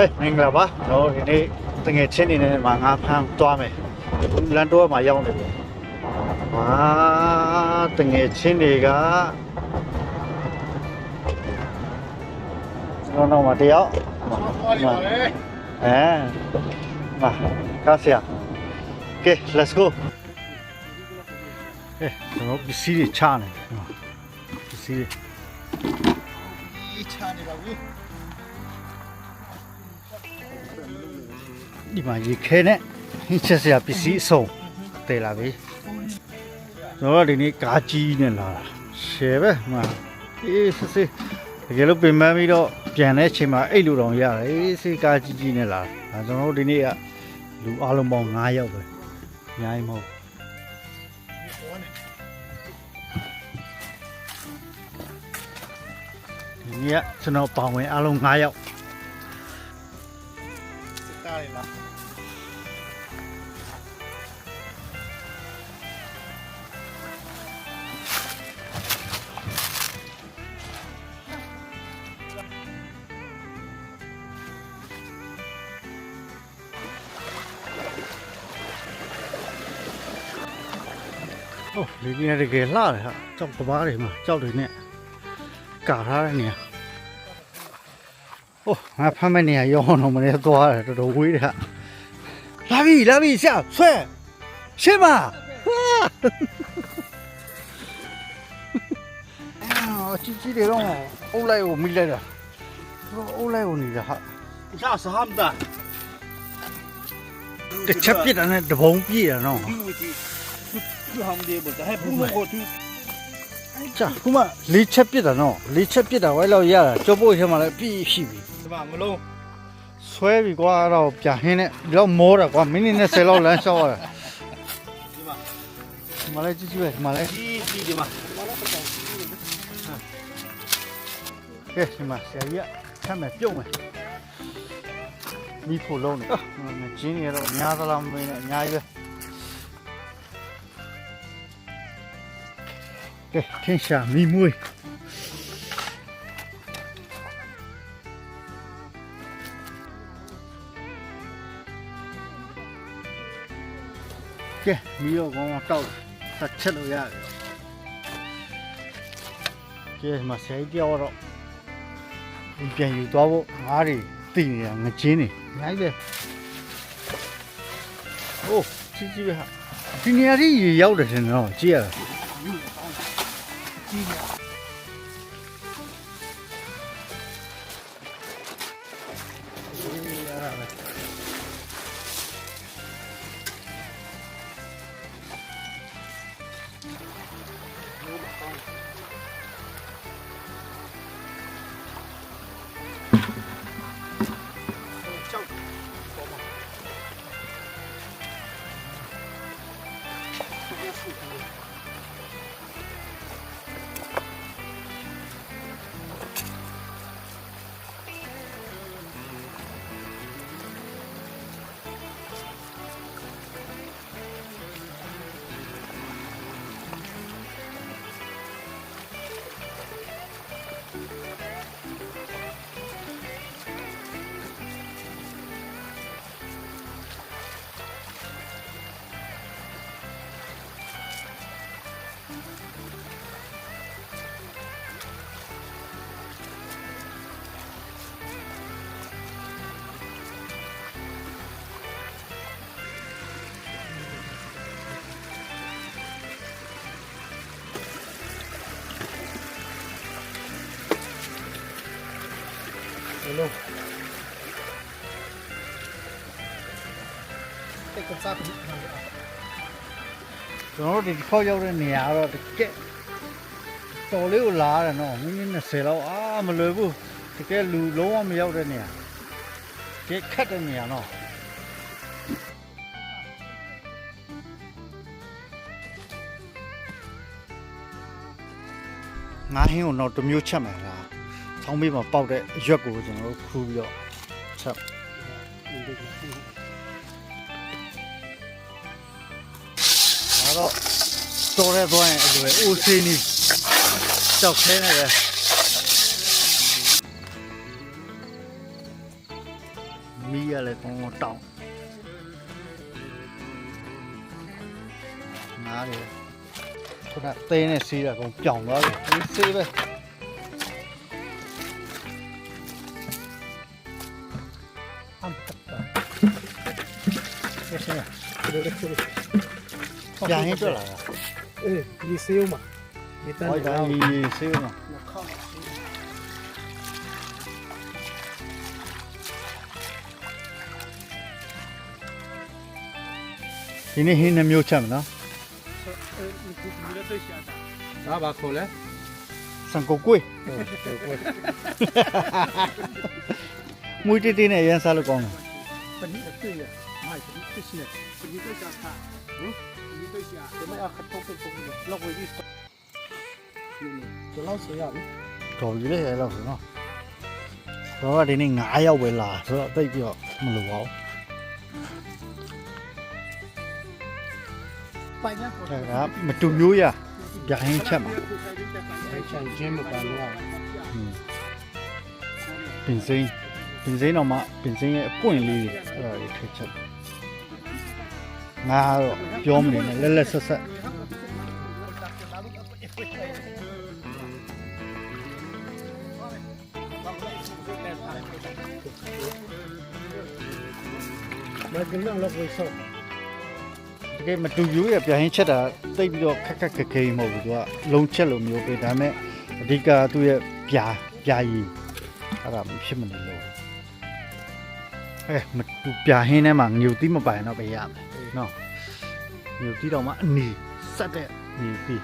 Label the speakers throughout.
Speaker 1: ဟဲ့မင်္ဂလာပါကျွန်တော်ဒီနေ့တငယ်ချင်းနေနဲ့မှာငါဖမ်းသွားမယ်လန်တော့မှာရောက်နေပြီဟာတငယ်ချင်းတွေကကျွန်တော်တော့မတယောက်ဟမ်မာကာဆီယာကဲ let's go ဟဲ့ကျွန်တော်ပစ္စည်းတွေချနေတယ်ပစ္စည်းတွေချနေပါဘူး ဒီမှာရေခဲနဲ့ဟင်းချက်စရာပစ္စည်းအစုံတည်လာပြီကျွန်တော်တို့ဒီနေ့ကားကြီးနဲ့လာတာရှယ်ပဲမှာအေးစစ်စစ်တကယ်လို့ပင်ပန်းပြီးတော့ပြန်တဲ့အချိန်မှာအဲ့လိုတောင်ရတယ်အေးစစ်ကားကြီးကြီးနဲ့လာတာဒါကျွန်တော်တို့ဒီနေ့ကလူအလုံးပေါင်း9ယောက်ပဲအများကြီးမဟုတ်ဒီနေ့ကကျွန်တော်ပါဝင်အလုံး9ယောက်ကား 你看这给拉了哈，照不巴的嘛，照的呢，搞啥呢你？哦，俺旁边你还养了么？你还抓了？这都喂了哈？哪位？哪位？下，帅，是吧？哈哈哈哈哈哈！哎呀，我记记得了，后来我没来了，后来我来了哈，
Speaker 2: 吓死他们了。
Speaker 1: 这墙壁呢？这封闭了弄。ပြည့်တာနော်
Speaker 2: 对不对？是他们的不是，还不能我就
Speaker 1: ။ကြာခုမှလေးချက်ပြစ်တာနော်။လေးချက်ပြစ်တာဝိုင်းလောက်ရတာကြောပို့ထဲမှာလည်းပြည့်ရှိပြီ။
Speaker 2: 是吧？没弄，
Speaker 1: ဆွဲပြီကွာအဲ့တော့ပြဟင်းနဲ့ဒီတော့မောတာကွာမိနစ်နဲ့10လောက်လမ်းလျှောက်ရတာ
Speaker 2: 是吧？
Speaker 1: ဒီမှာလည်းကြည့်ကြည့်ပဲဒီမှာလည်း
Speaker 2: 滴滴的嘛，
Speaker 1: ကဲဒီမှာဆရာကြီးကဆမ်းမယ်ပြုတ်မယ်မိဖို့လုံးနေအာမင်းကျင်းနေတော့အများသလားမမင်းနဲ့အများကြီးပဲ ကဲထင်းရှာမိမွေးကဲမီးတော့ကောင်းအောင်တောက်ဆက်ချက်လို့ရတယ်ကဲဒီမှာဆရာကြီးတယောက်ကတော့ဒီပြန်ယူသွားဖို့ငါးတွေတိနေတာငချင်းတွေအများကြီးပဲโอ้ချီချီပဲဟာဒီနေရာကြီးရေရောက်တယ်ထင်တယ်နော်ကြည့်ရတာ いい。 ကျွန်တော်တို့ဒီခေါက်ရောက်တဲ့နေရာကတော့တကယ်တော်လေးကိုလာရတယ်နော်မိနစ်20လောက်အာမလွယ်ဘူးတကယ်လူလုံးဝမရောက်တဲ့နေရာတကယ်ခက်တဲ့နေရာနော်ငါဟင်းကိုတော့တစ်မျိုးချက်မယ်လား။ ဆောင်းမေးမှာပေါက်တဲ့အရွက်ကိုကျွန်တော်တို့ခူးပြီးတော့ချက်။ဒါတော့တော်ရဲသွားရင်အလွယ်အိုးဆေးနီးကြောက်ခဲနေတယ်ရလဲကောင်းကောင်းတောင်းငါးတယ်ခုနသင်းနဲ့စီးတာကောင်ပြောင်းသွားပြီဒီစေးပဲ ပြန်ရင်တွေ့လာတာ
Speaker 3: အေးဒီစေးဦးမှာဒီတန်း
Speaker 1: ဟော
Speaker 3: တော့
Speaker 1: ဒါစေးမှာဒီနေ့ဟင်းနှမျိုးချက်မယ်နော်
Speaker 3: ဒါပါခေါ်လဲ
Speaker 1: စံကိုကွေးမွေးတေးတေးနဲ့ရမ်းစားလို့ကောင်းတယ်
Speaker 3: ပနိအတွေ့ရ မိုက်ပနိသိရှိနေပနိသိချာခါဟင်ပနိသိချာဒီမှာအခတ်ထုတ်ထုတ်လောက်ဝေးဒီစဒီလောက်ဆိုရပြီ
Speaker 1: တော်ပြီလေအဲ့လောက်ဆိုနော်တော့ဒီနေ့9ရောက်ပဲလာဆိုတော့တိတ်ပြီးတော့မလိုပါဘူး
Speaker 3: ပိုင်ရခေါ်
Speaker 1: ဒါကမတူမျိုးရပြဟင်းချက်မှာ
Speaker 3: ချန်ဂျင်းမပန်ရ
Speaker 1: ပင်စိမ်းပင်စိမ်းတော့မှပင်စိမ်းရဲ့အပွင့်လေးတွေအဲ့ဒါတွေထည့်ချက် ငါတော့ပြောမနေနဲ့လက်လက်ဆက်ဆက်
Speaker 3: မကင်းလောက်ဝေးဆော့
Speaker 1: တကယ်မတူမျိုးရပြဟင်းချက်တာတိတ်ပြီးတော့ခက်ခက်ခက်ခဲမဟုတ်ဘူးသူကလုံချက်လိုမျိုးပဲဒါပေမဲ့အဓိကသူ့ရဲ့ပြာပြာရည်အဲ့ဒါမဖြစ်မနေလို့အဲမတူပြဟင်းထဲမှာငြူတိမပိုင်တော့ပဲရမယ် နော်ငြူတိတော့မှအနီစက်တဲ့ငြူတိ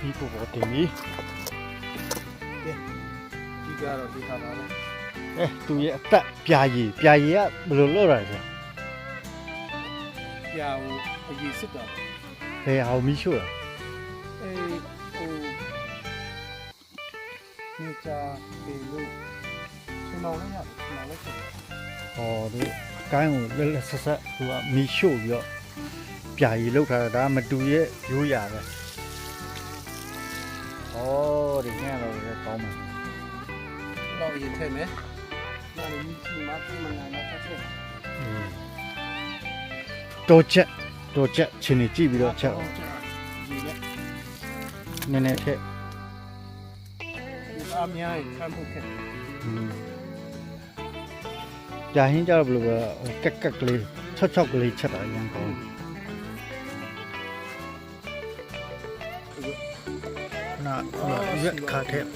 Speaker 1: ဒီပေါ်ပေါ်တင်ပြီ
Speaker 3: ဒီကတော့ဒီခါပါလေ
Speaker 1: အဲသူရဲ့အသက်ပြာရည်ပြာရည်ကဘယ်လိုလုပ်ရလဲ
Speaker 3: ကြာဟိုအရေးစစ်တာ
Speaker 1: ဘယ်အောင်မီးရှို့တာ
Speaker 3: မြေချာပေလို့စမောင်းလေးရစမောင်းလေးဖြစ်တယ်။
Speaker 1: ဟောသူအကိုင်းကိုလက်လက်ဆက်ဆက်သူကမီးရှို့ပြီးတော့ပြာရည်လောက်ထားတာဒါကမတူရဲ့ရိုးရာပဲ။ဩဒီညတော့လည်းကောင်းမှာ
Speaker 3: တော့အရင်ထည့်မယ်။နားလေးကြီးမှပြမနိုင်တော့ဆက်။
Speaker 1: တော်ချက်တော်ချက်ချင်းနေကြည့်ပြီးတော့ချက်အောင်
Speaker 3: ဒီလေ
Speaker 1: နည်းနည်းထက်
Speaker 3: ဒီ အများကြီးခံဖို့ခက်။
Speaker 1: อืมပြာဟင်းကြတော့ဘယ်လိုပဲကက်ကက်ကလေးချော့ချော့ကလေးချက်တာအရင်ကောင်း။နာရက်ခါထက်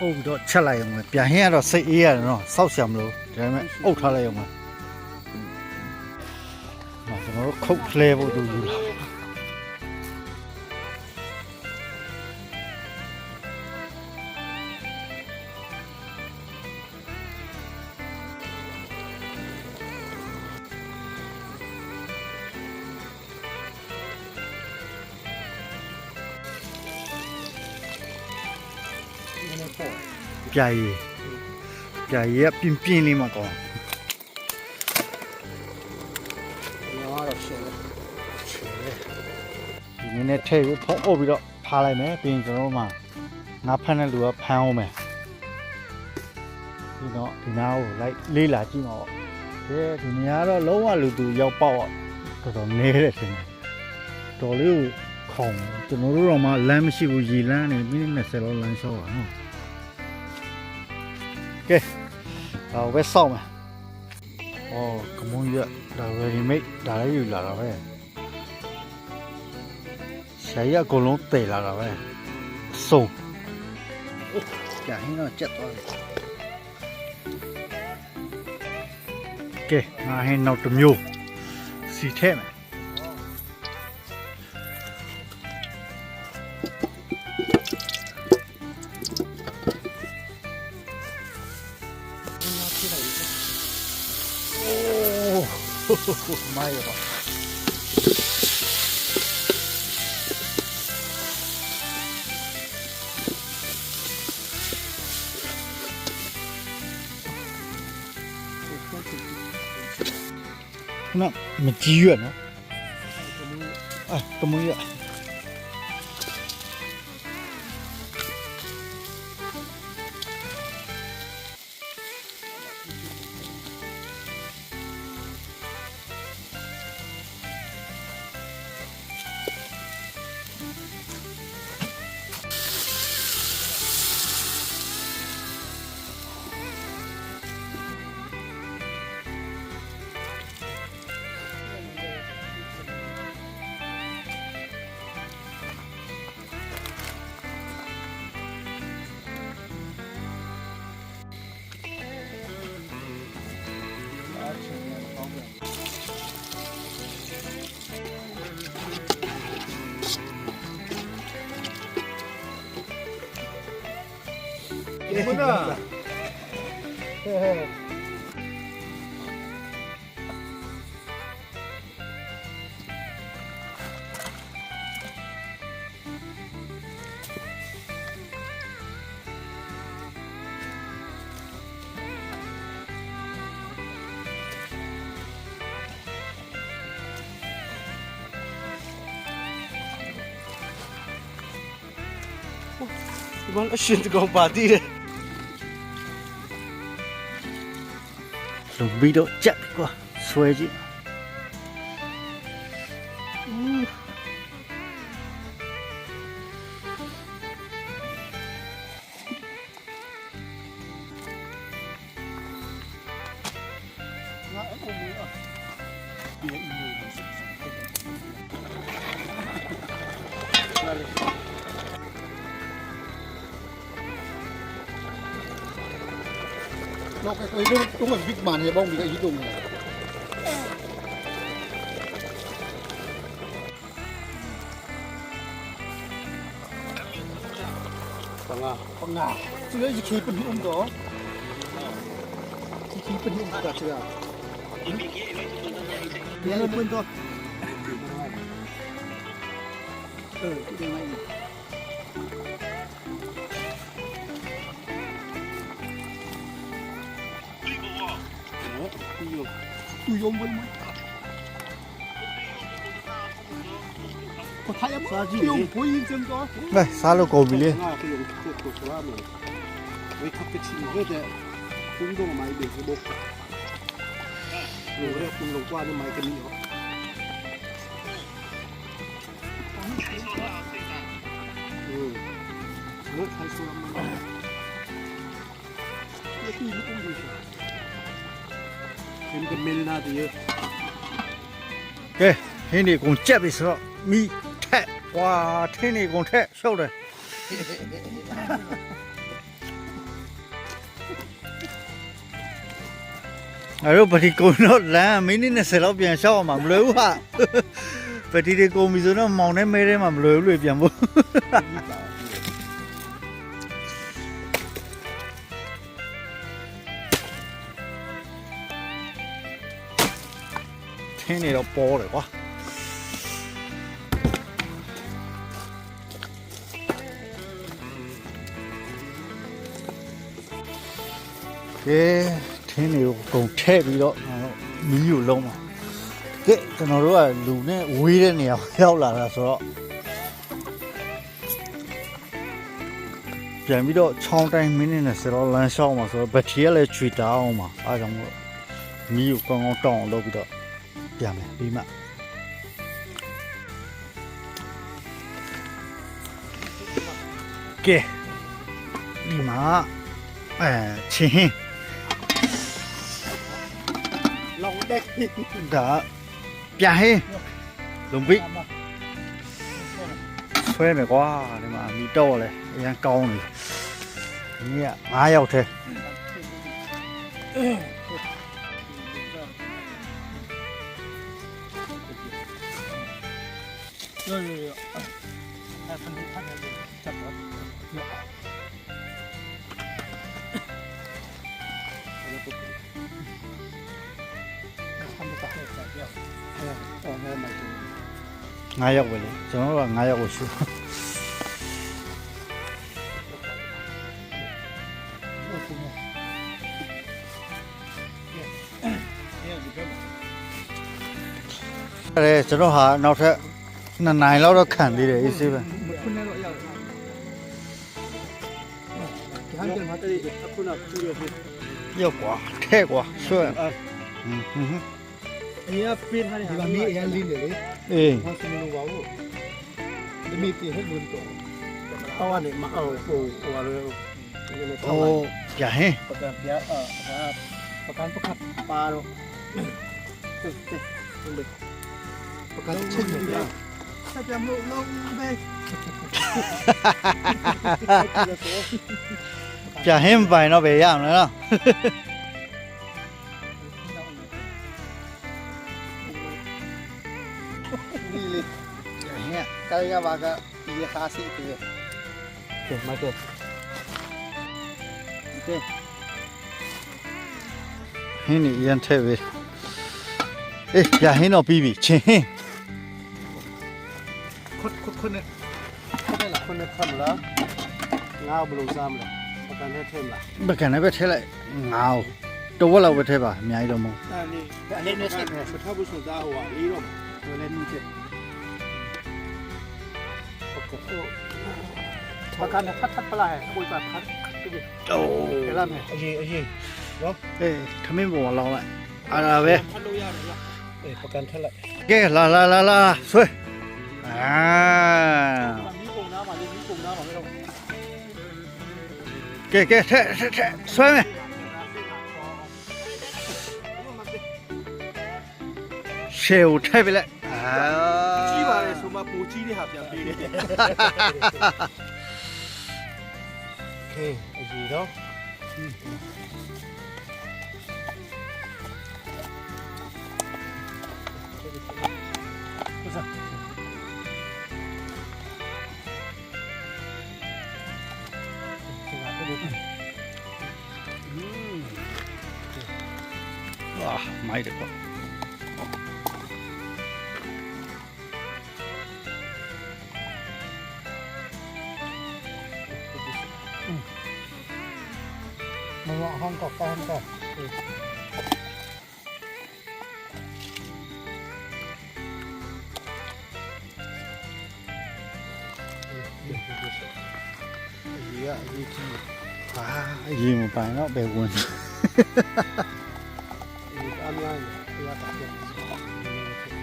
Speaker 1: အုပ်ပြီးတော့ချက်လိုက်အောင်ပဲပြန်ဟင်းကတော့စိတ်အေးရတယ်နော်စောက်ဆံမလို့ဒါပေမဲ့အုပ်ထားလိုက်အောင်ပဲ ကျွန်တော်တို့ခုတ်လဲဖို့တူယူလာပြာရည်ပြာရည်ကပြင်းပြင်းလေးမှကော နည်းနည်းထည့်ပြီးဖုံးအုပ်ပြီးတော့ဖားလိုက်မယ်ပြီးရင်ကျွန်တော်တို့မှငါဖမ်းတဲ့လူကဖမ်းအောင်မယ်ဒီတော့ဒီနားကိုလိုက်လေးလာကြည့်မှာပေါ့ကဲဒီနေရာတော့လုံးဝလူသူရောက်ပေါက်တော့တော်တော်နဲတယ်ရှင်တော်လေးကိုခေါင်ကျွန်တော်တို့တော့မှလမ်းမရှိဘူးရေလမ်းနေမိနစ်20လောက်လမ်းလျှောက်ပါနော်ကဲတော့ပဲစောက်မယ်အော်ကမွန်ရက်ဒါ ready made ဒါလည်းယူလာတာပဲဆရာကြီးကအကုန်လုံးတည်လာတာပဲ cháy ở cổ lông tể là rồi sùng chả hết
Speaker 3: nó chết rồi ok mà hẹn nào
Speaker 1: tầm nhiều xì thế mà Oh, my God. 那没几月呢？哎，怎么月？
Speaker 2: ဒီမှာအရှင်တကောင်ပါသေးတယ်
Speaker 1: လုံပြီးတော့ကြက်ပြီကွာဆွဲကြည့်
Speaker 3: nó cái cái đúng, đúng là vịt bàn hay bông thì cái ý dùng ừ, này Pangah. Pangah. Sila ikhi penhiung to. Ikhi penhiung kita sila. Dia pun to. Eh, kita main. 이거 또 연벌 뭐? có thay ấm sao gì không có yên chân có đây xa là cầu bị lên với khắp cái chim hết đấy cũng đâu mà ရှင်ကမီလနာဒီ
Speaker 1: ကဲဟင်းဒီကုန်ကြက်ပြီဆိုတော့မိထက်ဝါထင်းဒီကုန်ထက်ရှုပ်တယ်အဲ့တော့ပတိကုန်တော့လမ်းမိနစ်20လောက်ပြန်ရှောက်အောင်မလွယ်ဘူးဟာပတိတွေကုန်ပြီဆိုတော့မောင်နဲ့မဲထဲမှာမလွယ်ဘူးလေပြန်ဖို့ ထင်းနေတော့ပေါ်တယ်ကွာကဲထင်းတွေကိုအကုန်ထည့်ပြီးတော့ကျွန်တော်တို့မီးကိုလုံးပါကဲကျွန်တော်တို့ကလူနဲ့ဝေးတဲ့နေရာကိုရောက်လာတာဆိုတော့ပြန်ပြီးတော့ချောင်းတိုင်းမိနစ်နဲ့ဆယ်တော့လမ်းလျှောက်မှာဆိုတော့ဘက်ထရီကလည်းချွေတောင်းမှာအားကြောင့်မို့မီးကိုကောင်းကောင်းတောင်းအောင်လုပ်ပြီးတော့ ပြန်မယ်ပြီးမှကဲဒီမှာအဲချင်း
Speaker 3: lòng đếch
Speaker 1: ဒါပြန်ဟင်းလုံပိဆွဲမယ်ကွာဒီမှာမီတော့လဲအရင်ကောင်းတယ်ဒီနေ့က9ယောက်ထဲ
Speaker 3: rồi rồi rồi à, phần thịt thắt này chặt rồi rồi ngayak là ngay ngayak usul.
Speaker 1: Đây, chỗ đó hạ nó sẽ န်တော်တို့က9ယောက်ကိုရှု
Speaker 3: Ôi, cùng nhau. Nè, nè, gì thế mà.
Speaker 1: အဲကျွန်တော်ဟာနောက်ထပ်2နိုင်လောက်တော့ခံသေးတယ်အေးဆေးပဲ
Speaker 3: ခုနကတော့ရောက်တယ်ဟန်တယ်မှာတည်းအခုနကသူရပြီ
Speaker 1: ရောက်ကွာထဲကွာဆွဲဟွန်းဟွန်းဟွန်း
Speaker 2: အရင်ကပေးထားတဲ့
Speaker 3: ဒီမှာမီးအရင်လင်းတယ်လေ
Speaker 1: အေး
Speaker 3: ဟောစမလို့ပါဘူးဒီမီးတီဟဲ့လို့တော့ဟောကနေမအောင်ဟိုဟိုဟာလို့ဒီလို
Speaker 1: ဟို
Speaker 3: တော့
Speaker 1: ရဟင်း
Speaker 3: ပကံပြာအာပကံပကပါတော့တက်တက်ပကံချင်းနေပြ chả hem vậy nó về giảm nữa
Speaker 1: đâu. Cây ra bà cái kia khá xịn tuyệt ok mai
Speaker 3: cười ok hình như
Speaker 1: anh thấy về.
Speaker 3: Ê giờ hình nó bị bị chết खुद खुद खुद खुद ला
Speaker 2: खुद खम ला ngao bulu
Speaker 1: sam la bakan he them la bakan he the la ngao to wa la wa the ba myai
Speaker 3: lo mo ani ani ne se ne tha bu so da ho wa li lo so le ni che bakan he phat phat pala he koi ba phat to la me aji aji no eh khamin bo la la ara be ประกันเท่าไหร่เก้ลาลาลาลาสวย ปากทัด
Speaker 1: โอ้
Speaker 3: เห็นแล้วมั้ยအရင်အရင်
Speaker 1: အေးခမင်းပေါ်လောင်းလိုက်အားဒါပဲ
Speaker 3: ทัดလို့ရတယ်လားเอ้ปกันทัดလိုက်
Speaker 1: ကဲလာလာလာလာဆွဲအာ
Speaker 3: มีပုံน้ำมาดิมีပုံน้ำมาไม่ต้อง
Speaker 1: ကဲကဲထဲထဲထဲဆွဲမယ်ရှေကိုထဲไปလိုက်အာ
Speaker 2: ကြီးပါလေဆိုမှပူကြီးတဲ့ဟာပြန်ပေးတယ်
Speaker 3: โอเคအရင်တော့
Speaker 1: máy được rồi mà lọ không
Speaker 3: có con cả ừ. gì mà phải nó
Speaker 1: bèo quần အရေးကြီးအာအရေးမပိုင်တော့ဘယ်ဝင်
Speaker 3: ဒီအများကြီးတရားပါပြန်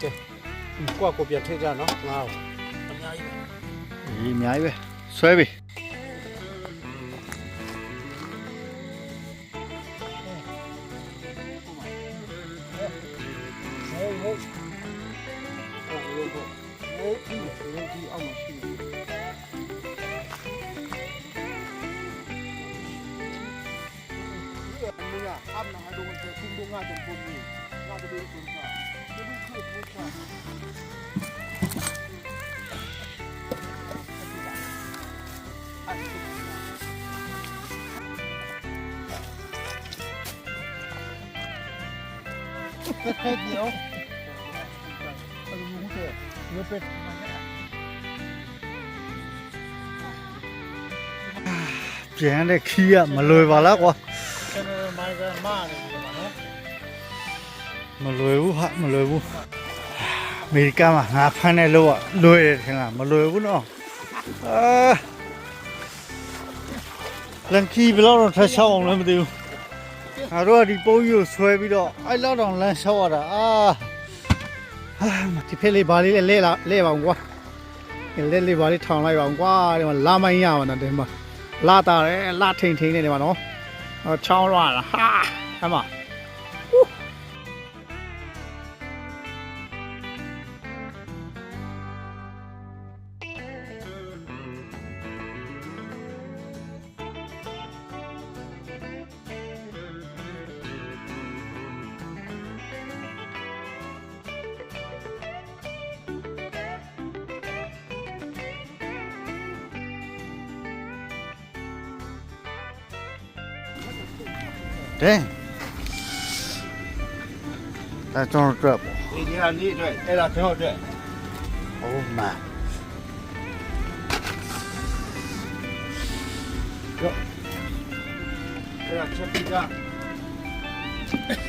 Speaker 3: ကဲကိုကကိုပြန်ထိကြနော်ငါ့
Speaker 2: အများကြီးပဲ
Speaker 1: ဒီအများကြီးပဲဆွဲပြီ
Speaker 3: 那个是，别，那个用水，你要背。เสียงได้มาเลยวา
Speaker 1: မလွယ်ဘူးဟာမလွယ်ဘူးအမေရိကန်မှာငါဖမ်းတဲ့လို့ကလွယ်တယ်ထင်လားမလွယ်ဘူးနော်အာလန်ကီဘယ်လောက်တော့ထက်ချောင်းအောင်လည်းမသိဘူးငါတို့ကဒီပုံးကြီးကိုဆွဲပြီးတော့အဲ့လောက်တော့လမ်းလျှောက်ရတာအာဟာဒီဖေးလေးဘာလေးလဲလဲလာလဲပါအောင်ကွာလဲလေးဘာလေးထောင်လိုက်ပါအောင်ကွာဒီမှာလာမိုင်းရပါတော့ဒီမှာလာတာတယ်လာထိန်ထိန်နေတယ်မှာနော်ဟောချောင်းရတာဟာအမ
Speaker 2: Dang. That's on a.
Speaker 1: Oh my.
Speaker 2: Go.
Speaker 1: Check.